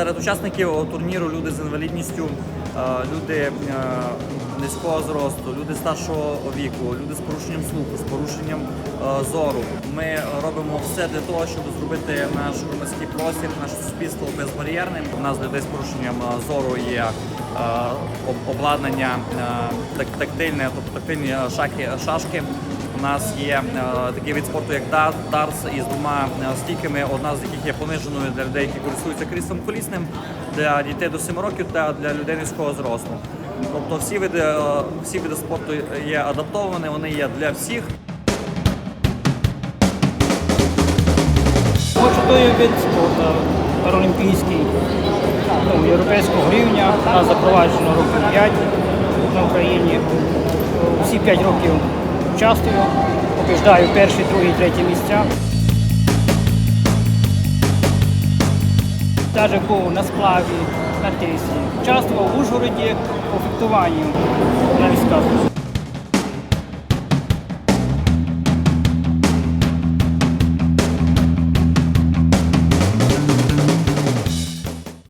Серед учасників турніру люди з інвалідністю, е, люди е, низького зросту, люди старшого віку, люди з порушенням слуху, з порушенням е, зору. Ми робимо все для того, щоб зробити наш громадський простір, наше суспільство безбар'єрним. У нас людей з порушенням зору є обладнання тактильне, тобто тактильні шахи, шашки. У нас є е, такий вид спорту, як дар- дарс із двома е, стійками, одна з яких є пониженою для людей, які користуються кріслом колісним, для дітей до 7 років та для людей низького зросту. Тобто всі види, е, всі види спорту є адаптовані, вони є для всіх. Той вид спорту паралімпійський ну, європейського рівня. У нас запроваджено років 5 на Україні. Всі 5 років участвую, побіждаю перші, другі, треті місця. Навіть був на сплаві, на тисі. Участвував в Ужгороді по фехтуванню. Навіть скажу.